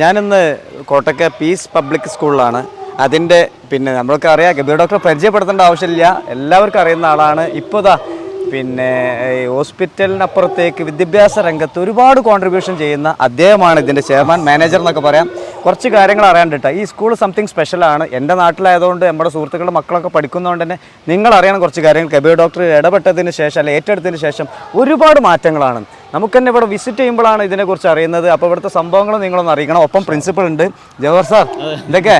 ഞാനിന്ന് കോട്ടക്ക piece public സ്കൂളിലാണ് അതിന്റെ പിന്നെ നമ്മൾക്ക് അറിയാം ഗബി ഡോക്ടറെ പരിചയപ്പെടുത്തേണ്ട ആവശ്യമില്ല. എല്ലാവർക്കും അറിയുന്ന ആളാണ്. ഇപ്പോൾ ഇതാ പിന്നെ ഹോസ്പിറ്റലിനപ്പുറത്തേക്ക് വിദ്യാഭ്യാസ രംഗത്ത് ഒരുപാട് കോൺട്രിബ്യൂഷൻ ചെയ്യുന്ന അദ്ദേഹമാണ് ഇതിന്റെ ചെയർമാൻ മാനേജർ എന്നൊക്കെ പറയാം. കുറച്ച് കാര്യങ്ങൾ അറിയാണ്ടിട്ട ഈ സ്കൂൾ സംതിങ് സ്പെഷ്യലാണ് എന്റെ നാട്ടിലായതുകൊണ്ട് നമ്മുടെ സുഹൃത്തുക്കളുടെ മക്കളൊക്കെ പഠിക്കുന്നതുകൊണ്ട് തന്നെ നിങ്ങൾ അറിയണം കുറച്ച് കാര്യങ്ങൾ. കബീർ ഡോക്ടർ ഇടപെട്ടതിന് ശേഷം അല്ലെ ഏറ്റെടുത്തതിന് ശേഷം ഒരുപാട് മാറ്റങ്ങളാണ്. നമുക്ക് തന്നെ ഇവിടെ വിസിറ്റ് ചെയ്യുമ്പോഴാണ് ഇതിനെക്കുറിച്ച് അറിയുന്നത്. അപ്പോൾ ഇവിടുത്തെ സംഭവങ്ങൾ നിങ്ങളൊന്ന് അറിയിക്കണം. ഒപ്പം പ്രിൻസിപ്പൾ ഉണ്ട്. ജവഹർ സാർ ഇതൊക്കെ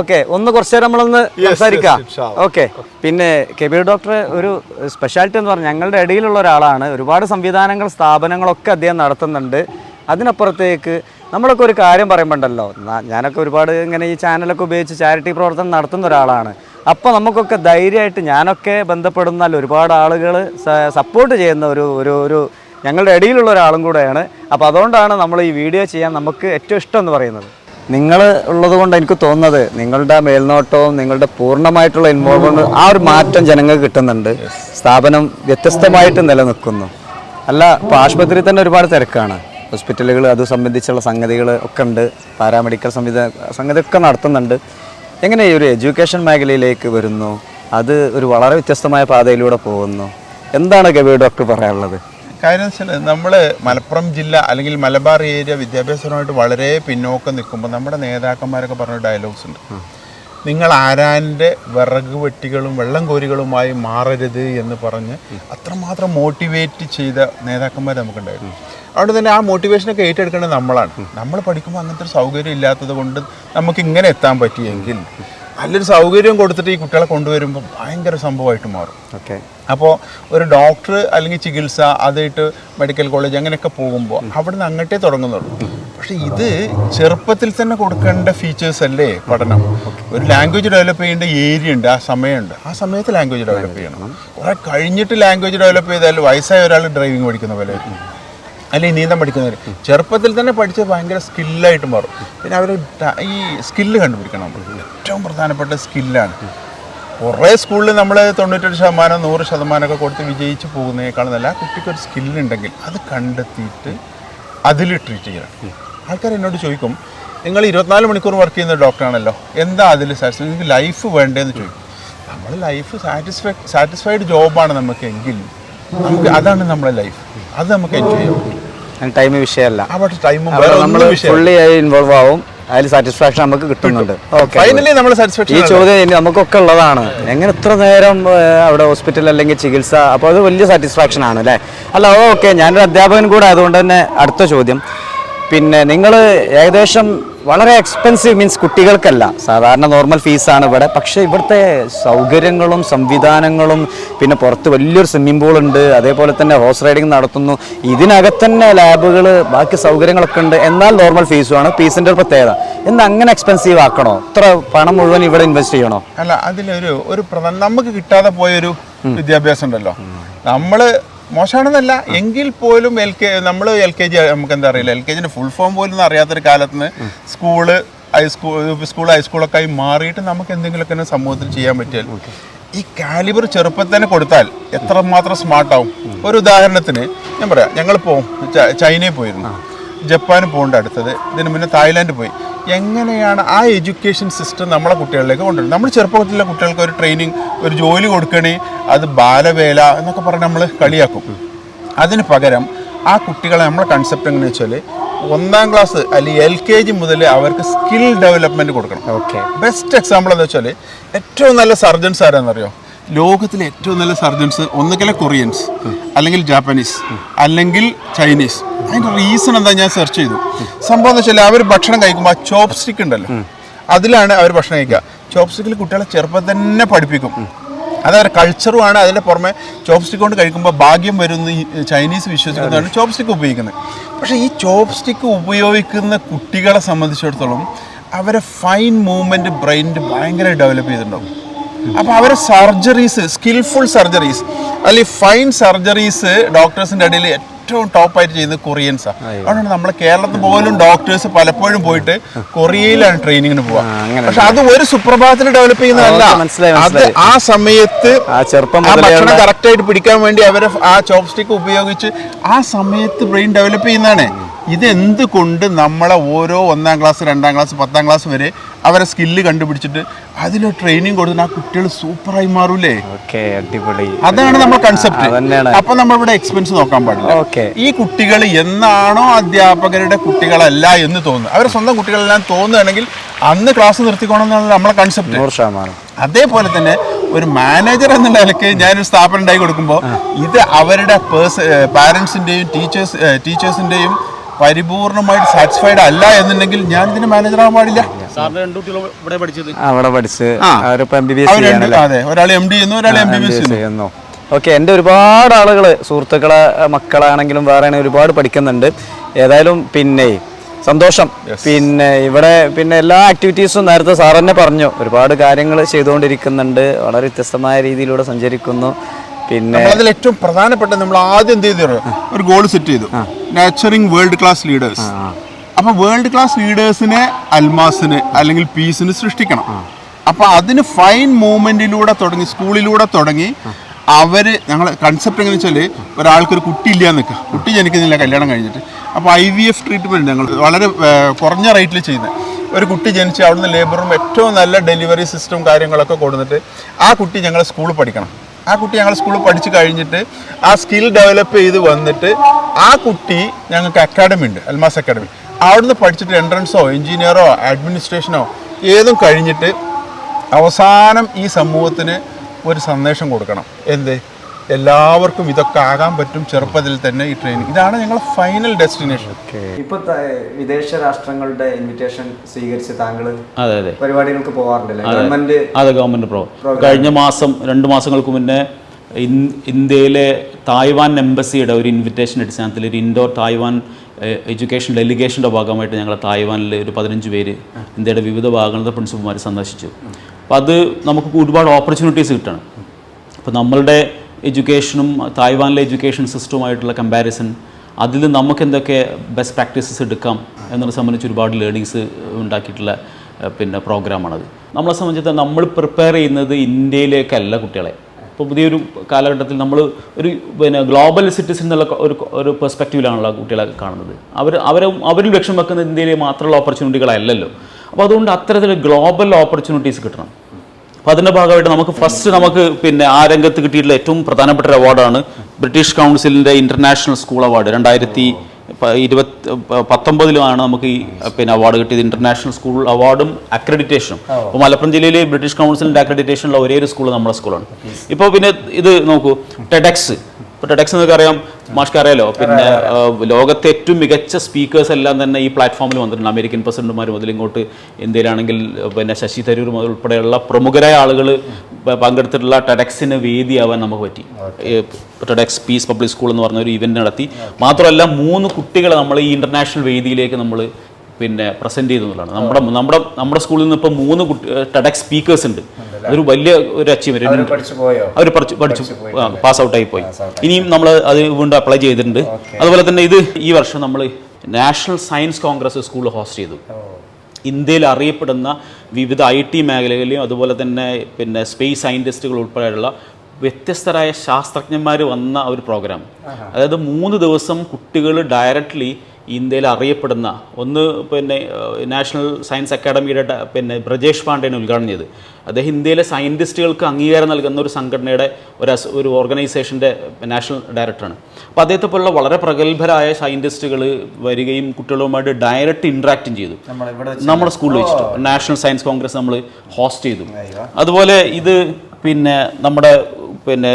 ഓക്കെ ഒന്ന് കുറച്ച് നേരം നമ്മളൊന്ന് സംസാരിക്കാം. ഓക്കെ പിന്നെ കബീർ ഡോക്ടർ ഒരു സ്പെഷ്യാലിറ്റി എന്ന് പറഞ്ഞാൽ ഞങ്ങളുടെ ഇടയിലുള്ള ഒരാളാണ്. ഒരുപാട് സംവിധാനങ്ങൾ സ്ഥാപനങ്ങളൊക്കെ അദ്ദേഹം നടത്തുന്നുണ്ട്. അതിനപ്പുറത്തേക്ക് നമ്മളൊക്കെ ഒരു കാര്യം പറയുമ്പോണ്ടല്ലോ ഞാനൊക്കെ ഒരുപാട് ഇങ്ങനെ ഈ ചാനലൊക്കെ ഉപയോഗിച്ച് ചാരിറ്റി പ്രവർത്തനം നടത്തുന്ന ഒരാളാണ്. അപ്പോൾ നമുക്കൊക്കെ ധൈര്യമായിട്ട് ഞാനൊക്കെ ബന്ധപ്പെടുന്നാൽ ഒരുപാട് ആളുകൾ സപ്പോർട്ട് ചെയ്യുന്ന ഒരു ഒരു ഒരു ഞങ്ങളുടെ ഇടയിലുള്ള ഒരാളും കൂടെയാണ്. അപ്പോൾ അതുകൊണ്ടാണ് നമ്മൾ ഈ വീഡിയോ ചെയ്യാൻ നമുക്ക് ഏറ്റവും ഇഷ്ടം എന്ന് പറയുന്നത്. നിങ്ങൾ ഉള്ളത് കൊണ്ട് എനിക്ക് തോന്നുന്നത് നിങ്ങളുടെ മേൽനോട്ടവും നിങ്ങളുടെ പൂർണമായിട്ടുള്ള ഇൻവോൾവ്മെന്റ് ആ ഒരു മാറ്റം ജനങ്ങൾക്ക് കിട്ടുന്നുണ്ട്. സ്ഥാപനം വ്യത്യസ്തമായിട്ട് നിലനിൽക്കുന്നു. അല്ല ഇപ്പോൾ ആശുപത്രിയിൽ തന്നെ ഒരുപാട് തിരക്കാണ്. ഹോസ്പിറ്റലുകൾ അത് സംബന്ധിച്ചുള്ള സംഗതികൾ ഒക്കെ ഉണ്ട്. പാരാമെഡിക്കൽ സംവിധാന സംഗതിയൊക്കെ നടത്തുന്നുണ്ട്. എങ്ങനെ ഈ ഒരു എഡ്യൂക്കേഷൻ മേഖലയിലേക്ക് വരുന്നു? അത് ഒരു വളരെ വ്യത്യസ്തമായ പാതയിലൂടെ പോകുന്നു. എന്താണ് ഗവി ഡോക്ടർ പറയാനുള്ളത്? കാര്യം വെച്ചാൽ നമ്മൾ മലപ്പുറം ജില്ല അല്ലെങ്കിൽ മലബാർ ഏരിയ വിദ്യാഭ്യാസപരമായിട്ട് വളരെ പിന്നോക്കം നിൽക്കുമ്പോൾ നമ്മുടെ നേതാക്കന്മാരൊക്കെ പറഞ്ഞ ഡയലോഗ്സ് ഉണ്ട്. നിങ്ങൾ ആരാന്റെ വിറക് വെട്ടികളും വെള്ളം കോരികളുമായി മാറരുത് എന്ന് പറഞ്ഞ് അത്രമാത്രം മോട്ടിവേറ്റ് ചെയ്ത നേതാക്കന്മാർ നമുക്കുണ്ടായിരുന്നു. അതുകൊണ്ട് തന്നെ ആ മോട്ടിവേഷനൊക്കെ ഏറ്റെടുക്കേണ്ടത് നമ്മളാണ്. നമ്മൾ പഠിക്കുമ്പോൾ അങ്ങനത്തെ ഒരു സൗകര്യം ഇല്ലാത്തത് കൊണ്ട് നമുക്ക് ഇങ്ങനെ എത്താൻ പറ്റിയെങ്കിൽ നല്ലൊരു സൗകര്യം കൊടുത്തിട്ട് ഈ കുട്ടികളെ കൊണ്ടുവരുമ്പോൾ ഭയങ്കര സംഭവമായിട്ട് മാറും. ഓക്കെ. അപ്പോൾ ഒരു ഡോക്ടർ അല്ലെങ്കിൽ ചികിത്സ അതായിട്ട് മെഡിക്കൽ കോളേജ് അങ്ങനെയൊക്കെ പോകുമ്പോൾ അവിടുന്ന് അങ്ങോട്ടേ തുടങ്ങുന്നുള്ളൂ. പക്ഷേ ഇത് ചെറുപ്പത്തിൽ തന്നെ കൊടുക്കേണ്ട ഫീച്ചേഴ്സ് അല്ലേ പഠനം? ഒരു ലാംഗ്വേജ് ഡെവലപ്പ് ചെയ്യേണ്ട ഏരിയ ഉണ്ട് ആ സമയമുണ്ട്. ആ സമയത്ത് ലാംഗ്വേജ് ഡെവലപ്പ് ചെയ്യണം. കുറെ കഴിഞ്ഞിട്ട് ലാംഗ്വേജ് ഡെവലപ്പ് ചെയ്താൽ വയസ്സായ ഒരാൾ ഡ്രൈവിംഗ് പഠിക്കുന്ന പോലെ. അല്ലെങ്കിൽ നീന്തം പഠിക്കുന്നവർ ചെറുപ്പത്തിൽ തന്നെ പഠിച്ച് ഭയങ്കര സ്കില്ലായിട്ട് മാറും. പിന്നെ അവർ ഈ സ്കില്ല് കണ്ടുപിടിക്കണം. ഏറ്റവും പ്രധാനപ്പെട്ട സ്കില്ലാണ് കുറേ സ്കൂളിൽ നമ്മൾ തൊണ്ണൂറ്റെട്ട് ശതമാനം നൂറ് ശതമാനമൊക്കെ കൊടുത്ത് വിജയിച്ച് പോകുന്നതിനേക്കാൾ നല്ല കുട്ടിക്കൊരു സ്കില്ലുണ്ടെങ്കിൽ അത് കണ്ടെത്തിയിട്ട് അതിൽ ട്രീറ്റ് ചെയ്യണം. ആൾക്കാർ എന്നോട് ചോദിക്കും നിങ്ങൾ ഇരുപത്തിനാല് മണിക്കൂർ വർക്ക് ചെയ്യുന്ന ഡോക്ടറാണല്ലോ എന്താ അതിൽ സാറ്റിസ്ഫൈ നിങ്ങൾക്ക് ലൈഫ് വേണ്ടതെന്ന് ചോദിക്കും. നമ്മൾ ലൈഫ് സാറ്റിസ്ഫൈ സാറ്റിസ്ഫൈഡ് ജോബാണ് നമുക്കെങ്കിൽ നമുക്ക് അതാണ് നമ്മുടെ ലൈഫ് അത് നമുക്ക് എൻജോയ് ചെയ്യാൻ പറ്റും. ടൈം വിഷയമല്ല. ആ പക്ഷേ വിഷയം ഫുള്ളി ഇൻവോൾവ് ആവും. അതിൽ സാറ്റിസ്ഫാക്ഷൻ നമുക്ക് കിട്ടുന്നുണ്ട്. ഫൈനലി നമ്മൾ സാറ്റിസ്ഫാക്ഷൻ ഈ ചോദ്യം നമുക്കൊക്കെ ഉള്ളതാണ്. എങ്ങനെ ഇത്ര നേരം അവിടെ ഹോസ്പിറ്റൽ അല്ലെങ്കിൽ ചികിത്സ? അപ്പോൾ അത് വലിയ സാറ്റിസ്ഫാക്ഷൻ ആണ് അല്ലേ? അല്ല ഓക്കെ ഞാനൊരു അധ്യാപകൻ കൂടെ ആയതുകൊണ്ട് തന്നെ അടുത്ത ചോദ്യം. പിന്നെ നിങ്ങൾ ഏകദേശം വളരെ എക്സ്പെൻസീവ് മീൻസ് കുട്ടികൾക്കല്ല. സാധാരണ നോർമൽ ഫീസാണ് ഇവിടെ. പക്ഷേ ഇവിടുത്തെ സൗകര്യങ്ങളും സംവിധാനങ്ങളും പിന്നെ പുറത്ത് വലിയൊരു സ്വിമ്മിംഗ് പൂൾ ഉണ്ട് അതേപോലെ തന്നെ ഹോഴ്സ് റൈഡിങ് നടത്തുന്നു. ഇതിനകത്ത് തന്നെ ലാബുകൾ ബാക്കി സൗകര്യങ്ങളൊക്കെ ഉണ്ട്. എന്നാൽ നോർമൽ ഫീസുമാണ് ഫീസിന്റെ ഒരു പ്രത്യേകത. എന്ന് അങ്ങനെ എക്സ്പെൻസീവ് ആക്കണോ? ഇത്ര പണം മുഴുവൻ ഇവിടെ ഇൻവെസ്റ്റ് ചെയ്യണോ? അല്ല അതിലൊരു ഒരു പ്രധാന നമുക്ക് കിട്ടാതെ പോയൊരു വിദ്യാഭ്യാസം ഉണ്ടല്ലോ. നമ്മൾ മോശമാണെന്നല്ല എങ്കിൽ പോലും എൽ കെ നമ്മൾ എൽ കെ ജി നമുക്ക് എന്താ അറിയില്ല. എൽ കെ ജിന്റെ ഫുൾ ഫോം പോലും അറിയാത്തൊരു കാലത്ത് നിന്ന് സ്കൂൾ ഹൈസ്കൂൾ സ്കൂൾ ഹൈസ്കൂളൊക്കെ ആയി മാറിയിട്ട് നമുക്ക് എന്തെങ്കിലുമൊക്കെ സമൂഹത്തിൽ ചെയ്യാൻ പറ്റിയാൽ ഈ കാലിബർ ചെറുപ്പത്തിൽ തന്നെ കൊടുത്താൽ എത്രമാത്രം സ്മാർട്ടാവും ഒരു ഉദാഹരണത്തിന് ഞാൻ പറയാം ഞങ്ങൾ പോവും ചൈനയിൽ പോയിരുന്നു. ജപ്പാന് പോകേണ്ട അടുത്തത് ഇതിന് മുന്നേ തായ്ലാൻഡ് പോയി. എങ്ങനെയാണ് ആ എഡ്യൂക്കേഷൻ സിസ്റ്റം നമ്മളെ കുട്ടികളിലേക്ക് കൊണ്ടുവരുന്നത്? നമ്മൾ ചെറുപ്പത്തിലെ കുട്ടികൾക്ക് ഒരു ട്രെയിനിങ് ഒരു ജോലി കൊടുക്കണേ അത് ബാലവേല എന്നൊക്കെ പറഞ്ഞ് നമ്മൾ കളിയാക്കും. അതിന് പകരം ആ കുട്ടികളെ നമ്മളെ കൺസെപ്റ്റ് എങ്ങനെയാ വെച്ചാൽ ഒന്നാം ക്ലാസ് അല്ലെങ്കിൽ എൽ കെ ജി മുതൽ അവർക്ക് സ്കിൽ ഡെവലപ്മെന്റ് കൊടുക്കണം. ഓക്കെ ബെസ്റ്റ് എക്സാമ്പിൾ എന്താ വെച്ചാൽ ഏറ്റവും നല്ല സർജൻസ് ആരാന്നറിയോ? ലോകത്തിലെ ഏറ്റവും നല്ല സർജൻസ് ഒന്നുകിലെ കൊറിയൻസ് അല്ലെങ്കിൽ ജാപ്പനീസ് അല്ലെങ്കിൽ ചൈനീസ്. അതിന്റെ റീസൺ എന്താ ഞാൻ സെർച്ച് ചെയ്തു. സംഭവം എന്ന് വെച്ചാൽ അവർ ഭക്ഷണം കഴിക്കുമ്പോൾ ആ ചോപ്പ് സ്റ്റിക്ക് ഉണ്ടല്ലോ അതിലാണ് അവർ ഭക്ഷണം കഴിക്കുക. ചോപ്പ് സ്റ്റിക്കിൽ കുട്ടികളെ ചെറുപ്പം തന്നെ പഠിപ്പിക്കും. അതവരുടെ കൾച്ചറുമാണ് അതിന്റെ പുറമെ ചോപ്പ് സ്റ്റിക്ക് കൊണ്ട് കഴിക്കുമ്പോൾ ഭാഗ്യം വരുന്ന ചൈനീസ് വിശ്വസിക്കുന്നതാണ് ചോപ്പ് സ്റ്റിക്ക് ഉപയോഗിക്കുന്നത്. പക്ഷേ ഈ ചോപ്പ് സ്റ്റിക്ക് ഉപയോഗിക്കുന്ന കുട്ടികളെ സംബന്ധിച്ചിടത്തോളം അവരെ ഫൈൻ മൂവ്മെന്റ് ബ്രെയിനിന്റെ ഭയങ്കര ഡെവലപ്പ് ചെയ്തിട്ടുണ്ടാവും. അപ്പോൾ അവർ സർജറീസ് സ്കിൽഫുൾ സർജറീസ് അല്ലെങ്കിൽ ഫൈൻ സർജറീസ് ഡോക്ടേഴ്സിന്റെ ഇടയിൽ ഏറ്റവും ടോപ്പായിട്ട് ചെയ്യുന്നത് കൊറിയൻസാണ് അതുകൊണ്ടാണ് നമ്മൾ കേരളത്തിൽ പോലും ഡോക്ടേഴ്സ് പലപ്പോഴും പോയിട്ട് കൊറിയയിലാണ് ട്രെയിനിങ്ങിന് പോവുക. പക്ഷെ അത് ഒരു സുപ്രഭാതത്തിൽ ഡെവലപ്പ് ചെയ്യുന്നതല്ല. അത് ആ സമയത്ത് ഭക്ഷണം കറക്റ്റ് ആയിട്ട് പിടിക്കാൻ വേണ്ടി അവരെ ആ ചോപ്പ് സ്റ്റിക്ക് ഉപയോഗിച്ച് ആ സമയത്ത് ബ്രെയിൻ ഡെവലപ്പ് ചെയ്യുന്നതാണ്. ഇതെന്ത് കൊണ്ട് നമ്മളെ ഓരോ ഒന്നാം ക്ലാസ് രണ്ടാം ക്ലാസ് പത്താം ക്ലാസ് വരെ അവരെ സ്കില്ല് കണ്ടുപിടിച്ചിട്ട് അതിൽ ട്രെയിനിങ് കൊടുത്തിട്ട് ആ കുട്ടികൾ സൂപ്പറായി മാറൂലേ? അടിപൊളി. അതാണ് നമ്മുടെ കൺസെപ്റ്റ് അപ്പൊ നമ്മൾ ഇവിടെ എക്സ്പെൻസ് നോക്കാൻ പാടില്ല. ഈ കുട്ടികൾ എന്നാണോ അധ്യാപകരുടെ കുട്ടികളല്ല എന്ന് തോന്നുന്നു അവരെ സ്വന്തം കുട്ടികളെല്ലാം തോന്നുകയാണെങ്കിൽ അന്ന് ക്ലാസ് നിർത്തിക്കോണം എന്നാണ് നമ്മളെ കൺസെപ്റ്റ് ശതമാനം. അതേപോലെ തന്നെ ഒരു മാനേജർ എന്ന നിലയ്ക്ക് ഞാനൊരു സ്ഥാപനം ഉണ്ടായി കൊടുക്കുമ്പോൾ ഇത് അവരുടെ പേഴ്സ പാരൻസിന്റെയും ടീച്ചേഴ്സ് ടീച്ചേഴ്സിന്റെയും പരിപൂർണമായിട്ട് സാറ്റിസ്ഫൈഡ് അല്ല എന്നുണ്ടെങ്കിൽ ഞാൻ ഇതിന് മാനേജർ ആവാൻ പാടില്ല. അവിടെ പഠിച്ച് അതെ ഒരാൾ എം ഡി ചെയ്യുന്നു ഒരാൾ എം ബി ബി എസ് ചെയ്യുന്നു. ഓക്കെ എന്റെ ഒരുപാട് ആളുകൾ സുഹൃത്തുക്കളെ മക്കളാണെങ്കിലും വേറെ ആണെങ്കിലും ഒരുപാട് പഠിക്കുന്നുണ്ട്. ഏതായാലും പിന്നെ സന്തോഷം. പിന്നെ ഇവിടെ പിന്നെ എല്ലാ ആക്ടിവിറ്റീസും നേരത്തെ സാർ തന്നെ പറഞ്ഞു. ഒരുപാട് കാര്യങ്ങൾ ചെയ്തുകൊണ്ടിരിക്കുന്നുണ്ട്. വളരെ വ്യത്യസ്തമായ രീതിയിലൂടെ സഞ്ചരിക്കുന്നു. പിന്നെ അതിൽ ഏറ്റവും പ്രധാനപ്പെട്ട നമ്മൾ ആദ്യം എന്ത് ചെയ്തു? ഒരു ഗോൾ സെറ്റ് ചെയ്തു. നാച്ചറിങ് വേൾഡ് ക്ലാസ് ലീഡേഴ്സ് അപ്പൊ വേൾഡ് ക്ലാസ് ലീഡേഴ്സിനെ അൽമാസിന് അല്ലെങ്കിൽ പീസിന് സൃഷ്ടിക്കണം. അപ്പൊ അതിന് ഫൈൻ മൂവ്മെന്റിലൂടെ തുടങ്ങി സ്കൂളിലൂടെ തുടങ്ങി അവർ ഞങ്ങൾ കൺസെപ്റ്റ് എങ്ങനെ വെച്ചാൽ ഒരാൾക്കൊരു കുട്ടി ഇല്ല നിൽക്കുക. കുട്ടി ജനിക്കുന്നില്ല കല്യാണം കഴിഞ്ഞിട്ട്. അപ്പോൾ ഐ വി എഫ് ട്രീറ്റ്മെന്റ് ഞങ്ങൾ വളരെ കുറഞ്ഞ റേറ്റിൽ ചെയ്യുന്നത് ഒരു കുട്ടി ജനിച്ച് അവിടുന്ന് ലേബറും ഏറ്റവും നല്ല ഡെലിവറി സിസ്റ്റം കാര്യങ്ങളൊക്കെ കൊടുത്തിട്ട് ആ കുട്ടി ഞങ്ങൾ സ്കൂളിൽ പഠിക്കണം. ആ കുട്ടി ഞങ്ങൾ സ്കൂളിൽ പഠിച്ചു കഴിഞ്ഞിട്ട് ആ സ്കിൽ ഡെവലപ്പ് ചെയ്ത് വന്നിട്ട് ആ കുട്ടി ഞങ്ങൾക്ക് അക്കാഡമി ഉണ്ട് അൽമാസ് അക്കാഡമി അവിടുന്ന് പഠിച്ചിട്ട് എൻട്രൻസോ എഞ്ചിനീയറോ അഡ്മിനിസ്ട്രേഷനോ ഏതും കഴിഞ്ഞിട്ട് അവസാനം ഈ സമൂഹത്തിന് ഒരു സന്ദേശം കൊടുക്കണം. എന്ത്? എല്ലാവർക്കും ഇതൊക്കെ ആകാൻ പറ്റും ചെറുപ്പത്തിൽ തന്നെ ഈ ട്രെയിനിങ് ഇതാണ് ഞങ്ങളുടെ ഫൈനൽ ഡെസ്റ്റിനേഷൻ ഇപ്പൊ വിദേശ രാഷ്ട്രങ്ങളുടെ ഇൻവിറ്റേഷൻ സ്വീകരിച്ച് താങ്കൾ അതെ അതെ. പരിപാടികൾക്ക് പോവാറുണ്ടല്ലേ? ഗവൺമെന്റ് അതെ. ഗവൺമെന്റ് പ്രോ കഴിഞ്ഞ മാസം രണ്ട് മാസങ്ങൾക്ക് മുന്നേ ഇന്ത്യയിലെ തായ്വാൻ എംബസിയുടെ ഒരു ഇൻവിറ്റേഷൻ അടിസ്ഥാനത്തിൽ ഒരു ഇൻഡോർ തായ്വാൻ എഡ്യൂക്കേഷൻ ഡെലിഗേഷന്റെ ഭാഗമായിട്ട് ഞങ്ങൾ തായ്വാനിൽ ഒരു പതിനഞ്ച് പേര് ഇന്ത്യയുടെ വിവിധ ഭാഗങ്ങളുടെ പ്രിൻസിപ്പൽമാർ സന്ദർശിച്ചു. അപ്പോൾ അത് നമുക്ക് ഒരുപാട് ഓപ്പർച്യൂണിറ്റീസ് കിട്ടണം. അപ്പോൾ നമ്മളുടെ എഡ്യൂക്കേഷനും തായ്വാനിലെ എഡ്യൂക്കേഷൻ സിസ്റ്റവുമായിട്ടുള്ള കമ്പാരിസൺ അതിൽ നമുക്ക് എന്തൊക്കെ ബെസ്റ്റ് പ്രാക്ടീസസ് എടുക്കാം എന്നതിനെ സംബന്ധിച്ച് ഒരുപാട് ലേണിങ്സ് ഉണ്ടാക്കിയിട്ടുള്ള പിന്നെ പ്രോഗ്രാമാണത് നമ്മളെ സംബന്ധിച്ച് നമ്മൾ പ്രിപ്പയർ ചെയ്യുന്നത് ഇന്ത്യയിലേക്കല്ല കുട്ടികളെ. ഇപ്പോൾ പുതിയൊരു കാലഘട്ടത്തിൽ നമ്മൾ ഒരു പിന്നെ ഗ്ലോബൽ സിറ്റിസൺ എന്നുള്ള ഒരു ഒരു പെർസ്പെക്റ്റീവിലാണല്ലോ കുട്ടികളെ കാണുന്നത്. അവർ അവരെ അവരിൽ ലക്ഷ്യം വെക്കുന്നത് ഇന്ത്യയിലെ മാത്രമുള്ള ഓപ്പർച്യൂണിറ്റികളല്ലല്ലോ അപ്പോൾ അതുകൊണ്ട് അത്തരത്തിൽ ഗ്ലോബൽ ഓപ്പർച്യൂണിറ്റീസ് കിട്ടണം. അപ്പോൾ അതിന്റെ ഭാഗമായിട്ട് നമുക്ക് ഫസ്റ്റ് നമുക്ക് പിന്നെ ആ രംഗത്ത് കിട്ടിയിട്ടുള്ള ഏറ്റവും പ്രധാനപ്പെട്ട ഒരു അവാർഡാണ് ബ്രിട്ടീഷ് കൗൺസിലിന്റെ ഇന്റർനാഷണൽ സ്കൂൾ അവാർഡ് രണ്ടായിരത്തി ഇരുപത്തി പത്തൊമ്പതിലുമാണ് നമുക്ക് ഈ പിന്നെ അവാർഡ് കിട്ടിയത്. ഇന്റർനാഷണൽ സ്കൂൾ അവാർഡും അക്രഡിറ്റേഷനും അപ്പോൾ മലപ്പുറം ജില്ലയിലെ ബ്രിട്ടീഷ് കൗൺസിലിന്റെ അക്രഡിറ്റേഷനുള്ള ഒരേ ഒരു സ്കൂൾ നമ്മുടെ സ്കൂളാണ് ഇപ്പോൾ പിന്നെ ഇത് നോക്കൂ ടെഡക്സ് ഇപ്പോൾ ടെഡക്സ് എന്നൊക്കെ അറിയാം മാഷ്ക്ക് അറിയാലോ? പിന്നെ ലോകത്തെ ഏറ്റവും മികച്ച സ്പീക്കേഴ്സ് എല്ലാം തന്നെ ഈ പ്ലാറ്റ്ഫോമിൽ വന്നിട്ടുണ്ട്. അമേരിക്കൻ പ്രസിഡന്റുമാർ മുതൽ ഇങ്ങോട്ട് ഇന്ത്യയിലാണെങ്കിൽ പിന്നെ ശശി തരൂർ മുതൽ ഉൾപ്പെടെയുള്ള പ്രമുഖരായ ആളുകൾ പങ്കെടുത്തിട്ടുള്ള ടെഡക്സിന് വേദിയാവാൻ നമുക്ക് പറ്റി. ടെഡക്സ് പീസ് പബ്ലിക് സ്കൂൾ എന്ന് പറഞ്ഞ ഒരു ഇവന്റ് നടത്തി. മാത്രമല്ല മൂന്ന് കുട്ടികളെ നമ്മൾ ഈ ഇന്റർനാഷണൽ വേദിയിലേക്ക് നമ്മൾ പിന്നെ പ്രസന്റ് ചെയ്തതാണ് നമ്മുടെ നമ്മുടെ നമ്മുടെ സ്കൂളിൽ നിന്ന് ഇപ്പോൾ മൂന്ന് കുട്ടി ടെഡക്സ് സ്പീക്കേഴ്സ് ഉണ്ട്. അതൊരു വലിയ ഒരു അച്ചീവ്മെന്റ് അവർ പഠിച്ചു പഠിച്ചു പാസ് ഔട്ട് ആയി പോയി. ഇനിയും നമ്മൾ അത് വീണ്ടും അപ്ലൈ ചെയ്തിട്ടുണ്ട്. അതുപോലെ തന്നെ ഇത് ഈ വർഷം നമ്മൾ national science congress school host ചെയ്തു. ഇന്ത്യയിൽ അറിയപ്പെടുന്ന വിവിധ ഐ ടി മേഖലകളിലും അതുപോലെ തന്നെ പിന്നെ സ്പേസ് സയന്റിസ്റ്റുകൾ ഉൾപ്പെടെയുള്ള വ്യത്യസ്തരായ ശാസ്ത്രജ്ഞന്മാർ വന്ന ഒരു പ്രോഗ്രാം അതായത് മൂന്ന് ദിവസം കുട്ടികൾ ഡയറക്റ്റ്ലി ഇന്ത്യയിൽ അറിയപ്പെടുന്ന ഒന്ന് പിന്നെ നാഷണൽ സയൻസ് അക്കാഡമിയുടെ പിന്നെ ബ്രജേഷ് പാണ്ഡേനെ ഉദ്ഘാടനം ചെയ്ത്. അദ്ദേഹം ഇന്ത്യയിലെ സയന്റിസ്റ്റുകൾക്ക് അംഗീകാരം നൽകുന്ന ഒരു സംഘടനയുടെ ഒരു ഒരു ഓർഗനൈസേഷന്റെ നാഷണൽ ഡയറക്ടറാണ്. അപ്പോൾ അദ്ദേഹത്തെ പോലുള്ള വളരെ പ്രഗത്ഭരായ സയന്റിസ്റ്റുകൾ വരികയും കുട്ടികളുമായിട്ട് ഡയറക്റ്റ് ഇൻട്രാക്റ്റും ചെയ്തു. നമ്മുടെ സ്കൂളിൽ വെച്ചിട്ട്. നാഷണൽ സയൻസ് കോൺഗ്രസ് നമ്മൾ ഹോസ്റ്റ് ചെയ്തു. അതുപോലെ ഇത് പിന്നെ നമ്മുടെ പിന്നെ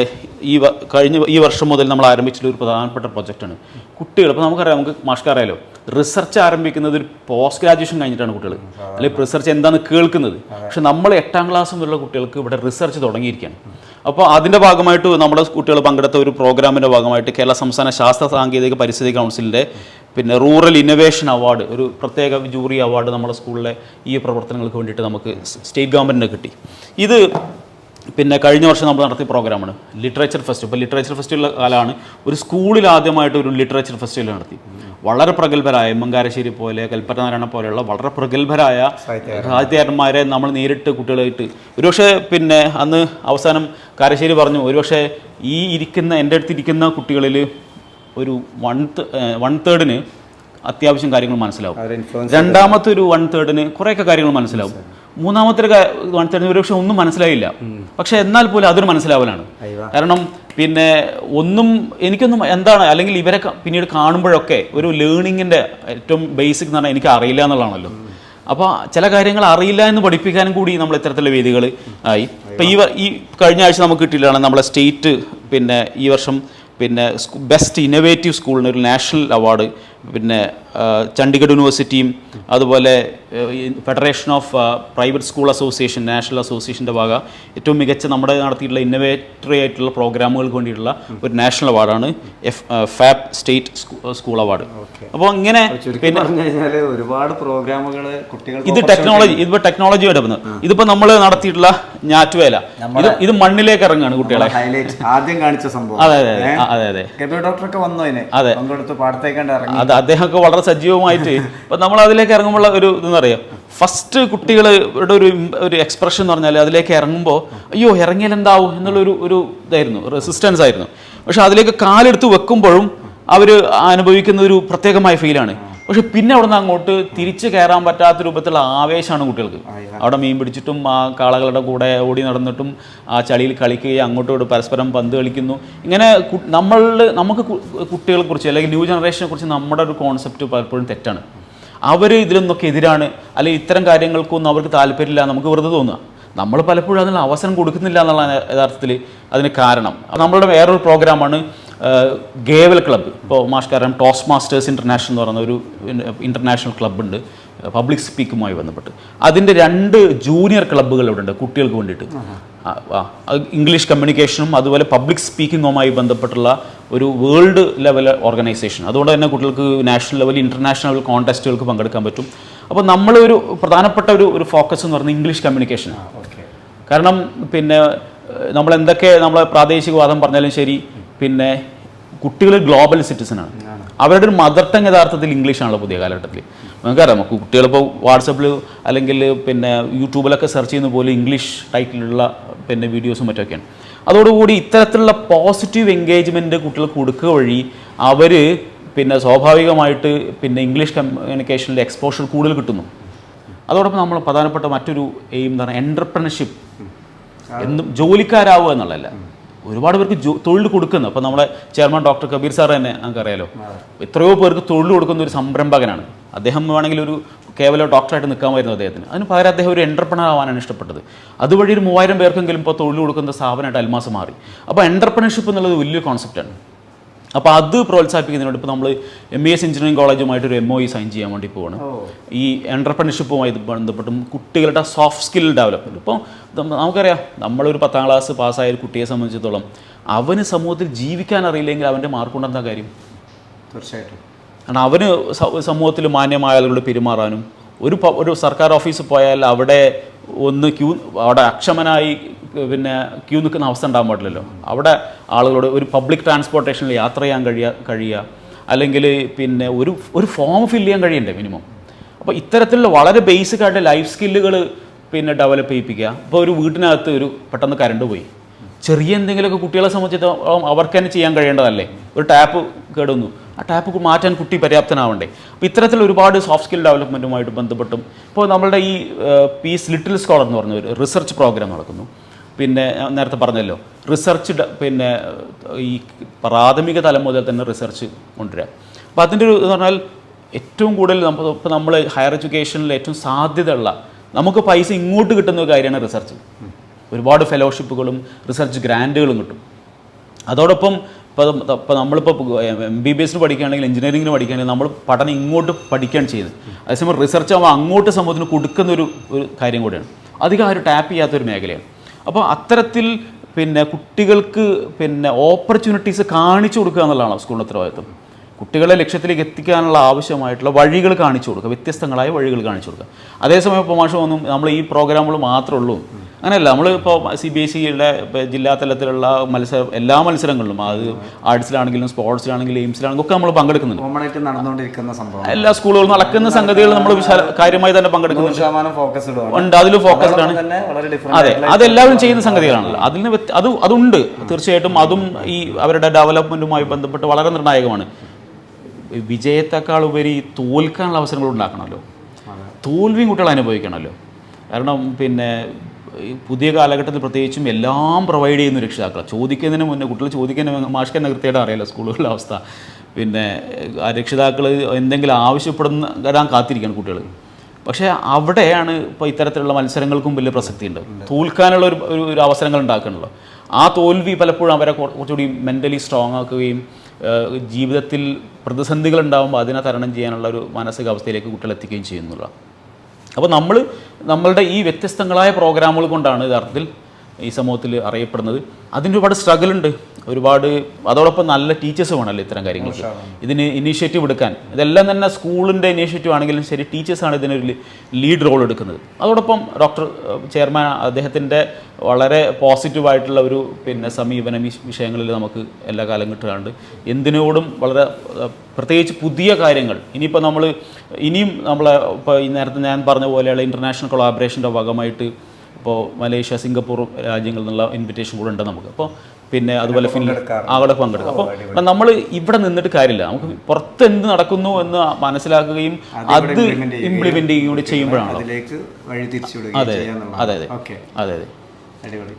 ഈ കഴിഞ്ഞ ഈ വർഷം മുതൽ നമ്മൾ ആരംഭിച്ചിട്ടുള്ള ഒരു പ്രധാനപ്പെട്ട പ്രൊജക്റ്റാണ് കുട്ടികൾ ഇപ്പോൾ നമുക്കറിയാം നമുക്ക് മാഷ്ക്ക് അറിയാലോ റിസർച്ച് ആരംഭിക്കുന്നത് ഒരു പോസ്റ്റ് ഗ്രാജുവേഷൻ കഴിഞ്ഞിട്ടാണ് കുട്ടികൾ. അല്ലെങ്കിൽ റിസർച്ച് എന്താണ് കേൾക്കുന്നത്. പക്ഷെ നമ്മൾ എട്ടാം ക്ലാസ് മുതലുള്ള കുട്ടികൾക്ക് ഇവിടെ റിസർച്ച് തുടങ്ങിയിരിക്കുകയാണ്. അപ്പോൾ അതിന്റെ ഭാഗമായിട്ട് നമ്മുടെ കുട്ടികൾ പങ്കെടുത്ത ഒരു പ്രോഗ്രാമിന്റെ ഭാഗമായിട്ട് കേരള സംസ്ഥാന ശാസ്ത്ര സാങ്കേതിക പരിസ്ഥിതി കൗൺസിലിന്റെ പിന്നെ റൂറൽ ഇന്നൊവേഷൻ അവാർഡ് ഒരു പ്രത്യേക ജൂറി അവാർഡ് നമ്മുടെ സ്കൂളിലെ ഈ പ്രവർത്തനങ്ങൾക്ക് വേണ്ടിയിട്ട് നമുക്ക് സ്റ്റേറ്റ് ഗവൺമെന്റിന് കിട്ടി. ഇത് പിന്നെ കഴിഞ്ഞ വർഷം നമ്മൾ നടത്തിയ പ്രോഗ്രാമാണ് ലിറ്ററേച്ചർ ഫെസ്റ്റിവൽ. ഇപ്പോൾ ലിറ്ററേച്ചർ ഫെസ്റ്റിവൽ കാലമാണ് ഒരു സ്കൂളിൽ ആദ്യമായിട്ട് ഒരു ലിറ്ററേച്ചർ ഫെസ്റ്റിവൽ നടത്തി. വളരെ പ്രഗത്ഭരായ മങ്കാരശ്ശേരി പോലെ കൽപ്പറ്റ നാരായണ പോലെയുള്ള വളരെ പ്രഗത്ഭരായ സാഹിത്യകാരന്മാരെ നമ്മൾ നേരിട്ട് കുട്ടികളായിട്ട് ഒരുപക്ഷെ പിന്നെ അന്ന് അവസാനം കാരശ്ശേരി പറഞ്ഞു ഒരുപക്ഷെ ഈ ഇരിക്കുന്ന എന്റെ അടുത്തിരിക്കുന്ന കുട്ടികളിൽ ഒരു വൺ വൺ തേർഡിന് അത്യാവശ്യം കാര്യങ്ങൾ മനസ്സിലാവും. രണ്ടാമത്തെ ഒരു വൺ തേർഡിന് കുറേയൊക്കെ കാര്യങ്ങൾ മനസ്സിലാവും. മൂന്നാമത്തെ പക്ഷെ ഒന്നും മനസ്സിലായില്ല. പക്ഷെ എന്നാൽ പോലും അതൊരു മനസ്സിലാവലാണ്. കാരണം പിന്നെ ഒന്നും എനിക്കൊന്നും എന്താണ് അല്ലെങ്കിൽ ഇവരെ പിന്നീട് കാണുമ്പോഴൊക്കെ ഒരു ലേണിങ്ങിന്റെ ഏറ്റവും ബേസിക് എന്ന് പറഞ്ഞാൽ എനിക്ക് അറിയില്ല എന്നുള്ളതാണല്ലോ. അപ്പോൾ ചില കാര്യങ്ങൾ അറിയില്ല എന്ന് പഠിപ്പിക്കാനും കൂടി നമ്മൾ ഇത്തരത്തിലുള്ള വേദികൾ ആയി. ഇപ്പം ഈ ഈ കഴിഞ്ഞ ആഴ്ച നമുക്ക് കിട്ടിയില്ലാണ് നമ്മളെ സ്റ്റേറ്റ് പിന്നെ ഈ വർഷം പിന്നെ ബെസ്റ്റ് ഇന്നോവേറ്റീവ് സ്കൂളിന് ഒരു നാഷണൽ അവാർഡ് പിന്നെ ചണ്ഡീഗഡ് യൂണിവേഴ്സിറ്റിയും അതുപോലെ federation of private school association national അസോസിയേഷന്റെ ഭാഗ ഏറ്റവും മികച്ച നമ്മുടെ നടത്തിയിട്ടുള്ള ഇന്നോവേറ്ററി ആയിട്ടുള്ള പ്രോഗ്രാമുകൾക്ക് വേണ്ടിയിട്ടുള്ള ഒരു നാഷണൽ അവാർഡാണ് F fab state school award അപ്പോൾ ഇങ്ങനെ പിന്നെ ഒരുപാട് പ്രോഗ്രാമുകൾ ഇത് ടെക്നോളജി ഇതിപ്പോ ടെക്നോളജി വരുന്നത് ഇതിപ്പോ നമ്മൾ നടത്തിയിട്ടുള്ള ഞാറ്റുവേല. ഇത് ഇത് മണ്ണിലേക്ക് ഇറങ്ങാണ് കുട്ടികളെ. ആദ്യം കാണിച്ച സംഭവം. അതെ അതെ അതെ. അതെ ഡോക്ടറൊക്കെ വന്നു അതിന് അതെ. പാടത്തേക്കാണ്ട് ഇറങ്ങി. അത് അദ്ദേഹമൊക്കെ വളരെ സജീവമായിട്ട് ഇപ്പൊ നമ്മൾ അതിലേക്ക് ഇറങ്ങുമ്പോൾ ഒരു ഇതെന്ന് പറയാം. ഫസ്റ്റ് കുട്ടികളുടെ ഒരു ഒരു എക്സ്പ്രഷൻ എന്ന് പറഞ്ഞാൽ അതിലേക്ക് ഇറങ്ങുമ്പോൾ അയ്യോ ഇറങ്ങിയാൽ എന്താവും? എന്നുള്ള ഒരു ഒരു ഇതായിരുന്നു. റെസിസ്റ്റൻസ് ആയിരുന്നു. പക്ഷെ അതിലേക്ക് കാലെടുത്ത് വെക്കുമ്പോഴും അവർ അനുഭവിക്കുന്ന ഒരു പ്രത്യേകമായ ഫീലാണ് പക്ഷെ പിന്നെ അവിടെ നിന്ന് അങ്ങോട്ട് തിരിച്ചു കയറാൻ പറ്റാത്ത രൂപത്തിലുള്ള ആവേശമാണ് കുട്ടികൾക്ക്. അവിടെ മീൻ പിടിച്ചിട്ടും ആ കാളകളുടെ കൂടെ ഓടി നടന്നിട്ടും ആ ചളിയിൽ കളിക്കുകയും അങ്ങോട്ടും ഇങ്ങോട്ട് പരസ്പരം പന്ത് കളിക്കുന്നു. ഇങ്ങനെ നമ്മൾ നമുക്ക് കുട്ടികളെ കുറിച്ച് അല്ലെങ്കിൽ ന്യൂ ജനറേഷനെ കുറിച്ച് നമ്മുടെ ഒരു കോൺസെപ്റ്റ് പലപ്പോഴും തെറ്റാണ്. അവർ ഇതിലൊന്നൊക്കെ എതിരാണ്. അല്ലെങ്കിൽ ഇത്തരം കാര്യങ്ങൾക്കൊന്നും അവർക്ക് താല്പര്യമില്ല. നമുക്ക് വെറുതെ തോന്നുക. നമ്മൾ പലപ്പോഴും അതിനുള്ള അവസരം കൊടുക്കുന്നില്ല എന്നുള്ള യഥാർത്ഥത്തിൽ അതിന് കാരണം. നമ്മളുടെ വേറൊരു പ്രോഗ്രാമാണ്. Gavel club. ഇപ്പോൾ മാഷ്കാരം ടോസ് മാസ്റ്റേഴ്സ് ഇന്റർനാഷണൽ എന്ന് പറയുന്ന ഒരു ഇന്റർനാഷണൽ ക്ലബ്ബുണ്ട്. പബ്ലിക് സ്പീക്കുമായി ബന്ധപ്പെട്ട്. അതിന്റെ രണ്ട് ജൂനിയർ ക്ലബ്ബുകൾ ഇവിടെ ഉണ്ട് കുട്ടികൾക്ക് വേണ്ടിയിട്ട്. ഇംഗ്ലീഷ് കമ്മ്യൂണിക്കേഷനും അതുപോലെ പബ്ലിക് സ്പീക്കിങ്ങുമായി ബന്ധപ്പെട്ടുള്ള ഒരു വേൾഡ് ലെവൽ ഓർഗനൈസേഷൻ. അതുകൊണ്ട് തന്നെ കുട്ടികൾക്ക് നാഷണൽ ലെവൽ ഇന്റർനാഷണൽ ലെവൽ കോൺടെസ്റ്റുകൾക്ക് പങ്കെടുക്കാൻ പറ്റും. അപ്പോൾ നമ്മളൊരു പ്രധാനപ്പെട്ട ഒരു ഒരു ഫോക്കസ് എന്ന് പറയുന്നത് ഇംഗ്ലീഷ് കമ്മ്യൂണിക്കേഷനാണ്. കാരണം പിന്നെ നമ്മൾ എന്തൊക്കെ നമ്മളെ പ്രാദേശികവാദം പറഞ്ഞാലും ശരി പിന്നെ കുട്ടികൾ ഗ്ലോബൽ സിറ്റിസനാണ് അവരുടെ ഒരു മദർ ടങ് യഥാർത്ഥത്തിൽ ഇംഗ്ലീഷാണല്ലോ പുതിയ കാലഘട്ടത്തിൽ. നമുക്കറിയാം നമുക്ക് കുട്ടികളിപ്പോൾ വാട്സപ്പിൽ അല്ലെങ്കിൽ പിന്നെ യൂട്യൂബിലൊക്കെ സെർച്ച് ചെയ്യുന്ന പോലെ ഇംഗ്ലീഷ് ടൈറ്റിലുള്ള പിന്നെ വീഡിയോസും മറ്റൊക്കെയാണ്. അതോടുകൂടി ഇത്തരത്തിലുള്ള പോസിറ്റീവ് എൻഗേജ്മെന്റ് കുട്ടികൾക്ക് കൊടുക്കുക വഴി അവർ പിന്നെ സ്വാഭാവികമായിട്ട് പിന്നെ ഇംഗ്ലീഷ് കമ്മ്യൂണിക്കേഷനിലെ എക്സ്പോഷർ കൂടുതൽ കിട്ടുന്നു. അതോടൊപ്പം നമ്മൾ പ്രധാനപ്പെട്ട മറ്റൊരു എയിം എന്ന് പറഞ്ഞാൽ എന്റർപ്രണർഷിപ്പ് എന്നും ജോലിക്കാരാവുക എന്നുള്ളതല്ല. ഒരുപാട് പേർക്ക് തൊഴിൽ കൊടുക്കുന്നു. അപ്പോൾ നമ്മളെ ചെയർമാൻ ഡോക്ടർ കബീർ സാർ തന്നെ നമുക്കറിയാലോ. എത്രയോ പേർക്ക് തൊഴിൽ കൊടുക്കുന്ന ഒരു സംരംഭകനാണ്. അദ്ദേഹം വേണമെങ്കിൽ ഒരു കേവലം ഡോക്ടറായിട്ട് നിൽക്കാമായിരുന്നു അദ്ദേഹത്തിന്. അതിന് പകരം അദ്ദേഹം ഒരു എന്റർപ്രണർ ആവാനാണ് ഇഷ്ടപ്പെട്ടത്. അതുവഴി ഒരു മൂവായിരം പേർക്കെങ്കിലും ഇപ്പോൾ തൊഴിൽ കൊടുക്കുന്ന സ്ഥാപനമായിട്ട് അൽമാസ് മാറി. അപ്പോൾ എന്റർപ്രണർഷിപ്പ് എന്നുള്ളത് വലിയൊരു കോൺസെപ്റ്റാണ് അപ്പോൾ അത് പ്രോത്സാഹിപ്പിക്കുന്നതിനോട് ഇപ്പോൾ നമ്മൾ എം ബി എസ് എഞ്ചിനീയറിംഗ് കോളേജുമായിട്ട് ഒരു എം ഒ ഇ സൈൻ ചെയ്യാൻ വേണ്ടി പോവാണ്. ഈ എന്റർപ്രണർഷിപ്പുമായി ബന്ധപ്പെട്ടും കുട്ടികളുടെ സോഫ്റ്റ് സ്കിൽ ഡെവലപ്മെന്റ് ഇപ്പോൾ നമുക്കറിയാം നമ്മളൊരു പത്താം ക്ലാസ് പാസ്സായ ഒരു കുട്ടിയെ സംബന്ധിച്ചിടത്തോളം അവന് സമൂഹത്തിൽ ജീവിക്കാൻ അറിയില്ലെങ്കിൽ അവന്റെ മാർക്ക് കൊണ്ടെന്താ കാര്യം? തീർച്ചയായിട്ടും. കാരണം അവന് സമൂഹത്തിൽ മാന്യമായ ആളുകളോട് പെരുമാറാനും ഒരു ഒരു സർക്കാർ ഓഫീസിൽ പോയാൽ അവിടെ ഒന്ന് ക്യൂ അവിടെ അക്ഷമനായി പിന്നെ ക്യൂ നിൽക്കുന്ന അവസ്ഥ ഉണ്ടാകാൻ പാടില്ലല്ലോ. അവിടെ ആളുകളോട് ഒരു പബ്ലിക് ട്രാൻസ്പോർട്ടേഷനിൽ യാത്ര ചെയ്യാൻ കഴിയുക കഴിയുക അല്ലെങ്കിൽ പിന്നെ ഒരു ഒരു ഫോം ഫില്ല് ചെയ്യാൻ കഴിയണ്ടേ മിനിമം അപ്പോൾ ഇത്തരത്തിലുള്ള വളരെ ബേസിക് ആയിട്ട് ലൈഫ് സ്കില്ലുകൾ പിന്നെ ഡെവലപ്പ് ചെയ്യിപ്പിക്കുക. ഇപ്പോൾ ഒരു വീട്ടിനകത്ത് ഒരു പെട്ടെന്ന് കരണ്ട് പോയി. ചെറിയ എന്തെങ്കിലുമൊക്കെ കുട്ടികളെ സംബന്ധിച്ചിടത്തോളം അവർക്ക് തന്നെ ചെയ്യാൻ കഴിയേണ്ടതല്ലേ? ഒരു ടാപ്പ് കേടുന്നു ആ ടാപ്പ് മാറ്റാൻ കുട്ടി പര്യാപ്തനാവണ്ടേ. അപ്പോൾ ഇത്തരത്തിൽ ഒരുപാട് സോഫ്റ്റ് സ്കിൽ ഡെവലപ്മെന്റുമായിട്ട് ബന്ധപ്പെട്ടും ഇപ്പോൾ നമ്മളുടെ ഈ പീസ് ലിറ്റിൽ സ്കോളർ എന്ന് പറഞ്ഞ ഒരു റിസർച്ച് പ്രോഗ്രാം നടക്കുന്നു. പിന്നെ നേരത്തെ പറഞ്ഞല്ലോ റിസർച്ച് പിന്നെ ഈ പ്രാഥമിക തലം മുതൽ തന്നെ റിസർച്ച് കൊണ്ടുവരിക അപ്പോൾ അതിന്റെ ഒരു എന്ന് പറഞ്ഞാൽ ഏറ്റവും കൂടുതൽ നമ്മൾ ഇപ്പോൾ നമ്മൾ ഹയർ എഡ്യൂക്കേഷനിൽ ഏറ്റവും സാധ്യതയുള്ള നമുക്ക് പൈസ ഇങ്ങോട്ട് കിട്ടുന്ന ഒരു കാര്യമാണ് റിസർച്ച് ഒരുപാട് ഫെലോഷിപ്പുകളും റിസർച്ച് ഗ്രാന്റുകളും കിട്ടും. അതോടൊപ്പം ഇപ്പോൾ ഇപ്പോൾ നമ്മളിപ്പോൾ എം ബി ബി എസിന് പഠിക്കുകയാണെങ്കിൽ എഞ്ചിനീയറിംഗിന് പഠിക്കുകയാണെങ്കിൽ നമ്മൾ പഠനം ഇങ്ങോട്ട് പഠിക്കുകയാണ് ചെയ്യുന്നത്. അതേസമയം റിസർച്ച് ആകുമ്പോൾ അങ്ങോട്ട് സമൂഹത്തിന് കൊടുക്കുന്ന ഒരു ഒരു കാര്യം കൂടിയാണ്. അധികം ആരും ടാപ്പ് ചെയ്യാത്തൊരു മേഖലയാണ്. അപ്പോൾ അത്തരത്തിൽ പിന്നെ കുട്ടികൾക്ക് പിന്നെ ഓപ്പർച്യൂണിറ്റീസ് കാണിച്ചു കൊടുക്കുക എന്നുള്ളതാണ് സ്കൂളിന്റെ ഉത്തരവാദിത്വം? കുട്ടികളെ ലക്ഷ്യത്തിലേക്ക് എത്തിക്കാനുള്ള ആവശ്യമായിട്ടുള്ള വഴികൾ കാണിച്ചു കൊടുക്കുക. വ്യത്യസ്തങ്ങളായ വഴികൾ കാണിച്ചു കൊടുക്കുക. അതേസമയം ഇപ്പോൾ മാഷ് ഒന്നും നമ്മൾ ഈ പ്രോഗ്രാമുകൾ മാത്രമേ ഉള്ളൂ. അങ്ങനെയല്ല നമ്മളിപ്പോൾ സി ബി എസ് സിയുടെ ജില്ലാ തലത്തിലുള്ള മത്സരം എല്ലാ മത്സരങ്ങളിലും അത് ആർട്സിലാണെങ്കിലും സ്പോർട്സിലാണെങ്കിലും എയിംസിലാണെങ്കിലും ഒക്കെ നമ്മൾ പങ്കെടുക്കുന്നുണ്ട്. കോമൺ ആയിട്ട് നടന്നുകൊണ്ടിരിക്കുന്ന സംഭവം എല്ലാ സ്കൂളുകളും നടക്കുന്ന സംഗതികൾ നമ്മൾ കാര്യമായി തന്നെ ശതമാനം ഫോക്കസ്ഡ് ഉണ്ട് അതിൽ ഫോക്കസ്ഡ് ആണ് അതെ അതെല്ലാവരും ചെയ്യുന്ന സംഗതികളാണല്ലോ. അതിന് അത് അതുണ്ട് തീർച്ചയായിട്ടും. അതും ഈ അവരുടെ ഡെവലപ്മെന്റുമായി ബന്ധപ്പെട്ട് വളരെ നിർണായകമാണ്. വിജയത്തെക്കാൾ ഉപരി തോൽക്കാനുള്ള അവസരങ്ങൾ ഉണ്ടാക്കണമല്ലോ. തോൽവിയും കുട്ടികൾ അനുഭവിക്കണമല്ലോ. കാരണം പിന്നെ ഈ പുതിയ കാലഘട്ടത്തിൽ പ്രത്യേകിച്ചും എല്ലാം പ്രൊവൈഡ് ചെയ്യുന്ന രക്ഷിതാക്കൾ ചോദിക്കുന്നതിന് മുന്നേ കുട്ടികൾ ചോദിക്കുന്നതിന് മാഷ്ക്ക് തന്നെ കൃത്യമായിട്ട് അറിയാലോ സ്കൂളുകളിലെ അവസ്ഥ. പിന്നെ രക്ഷിതാക്കൾ എന്തെങ്കിലും ആവശ്യപ്പെടുന്ന വരാൻ കാത്തിരിക്കുകയാണ് കുട്ടികൾ. പക്ഷേ അവിടെയാണ് ഇപ്പോൾ ഇത്തരത്തിലുള്ള മത്സരങ്ങൾക്കും വലിയ പ്രസക്തി ഉണ്ട്. തോൽക്കാനുള്ള ഒരു ഒരു- ഒരു അവസരങ്ങൾ ഉണ്ടാക്കണല്ലോ ആ തോൽവി പലപ്പോഴും അവരെ കുറച്ചുകൂടി മെന്റലി സ്ട്രോങ് ആക്കുകയും ജീവിതത്തിൽ പ്രതിസന്ധികൾ ഉണ്ടാകുമ്പോൾ അതിനെ തരണം ചെയ്യാനുള്ള ഒരു മാനസികാവസ്ഥയിലേക്ക് കുട്ടികൾ എത്തിക്കുകയും ചെയ്യുന്നുള്ള അപ്പോൾ നമ്മൾ നമ്മളുടെ ഈ വ്യത്യസ്തങ്ങളായ പ്രോഗ്രാമുകൾ കൊണ്ടാണ് യഥാർത്ഥത്തിൽ ഈ സമൂഹത്തിൽ അറിയപ്പെടുന്നത്. അതിന് ഒരുപാട് സ്ട്രഗിൾ ഉണ്ട്. ഒരുപാട് അതോടൊപ്പം നല്ല ടീച്ചേഴ്സ് വേണമല്ലോ ഇത്തരം കാര്യങ്ങൾക്ക്. ഇതിന് ഇനീഷ്യേറ്റീവ് എടുക്കാൻ. ഇതെല്ലാം തന്നെ സ്കൂളിന്റെ ഇനീഷ്യേറ്റീവ് ആണെങ്കിലും ശരി ടീച്ചേഴ്സാണ് ഇതിനൊരു ലീഡ് റോൾ എടുക്കുന്നത്. അതോടൊപ്പം ഡോക്ടർ ചെയർമാൻ അദ്ദേഹത്തിന്റെ വളരെ പോസിറ്റീവായിട്ടുള്ള ഒരു പിന്നെ സമീപനം ഈ വിഷയങ്ങളിൽ നമുക്ക് എല്ലാ കാലം കിട്ടുകയുണ്ട് എന്തിനോടും വളരെ പ്രത്യേകിച്ച് പുതിയ കാര്യങ്ങൾ. ഇനിയിപ്പോൾ നമ്മൾ ഇനിയും നമ്മളെ ഇപ്പോൾ ഈ നേരത്തെ ഞാൻ പറഞ്ഞ പോലെയുള്ള ഇന്റർനാഷണൽ കൊളാബറേഷന്റെ ഭാഗമായിട്ട് ഇപ്പോൾ മലേഷ്യ സിംഗപ്പൂർ രാജ്യങ്ങളിൽ നിന്നുള്ള ഇൻവിറ്റേഷൻ കൂടെ ഉണ്ട് നമുക്ക്. അപ്പോൾ പിന്നെ അതുപോലെ ഫിൻലാൻഡ് അവിടെ പങ്കെടുക്കാം. അപ്പോൾ നമ്മൾ ഇവിടെ നിന്നിട്ട് കാര്യമില്ല. നമുക്ക് പുറത്ത് എന്ത് നടക്കുന്നു എന്ന് മനസ്സിലാക്കുകയും അത് ഇംപ്ലിമെന്റ് ചെയ്യുകയും കൂടി തിരിച്ചു അതെ അതെ അതെ അതെ. അടിപൊളി.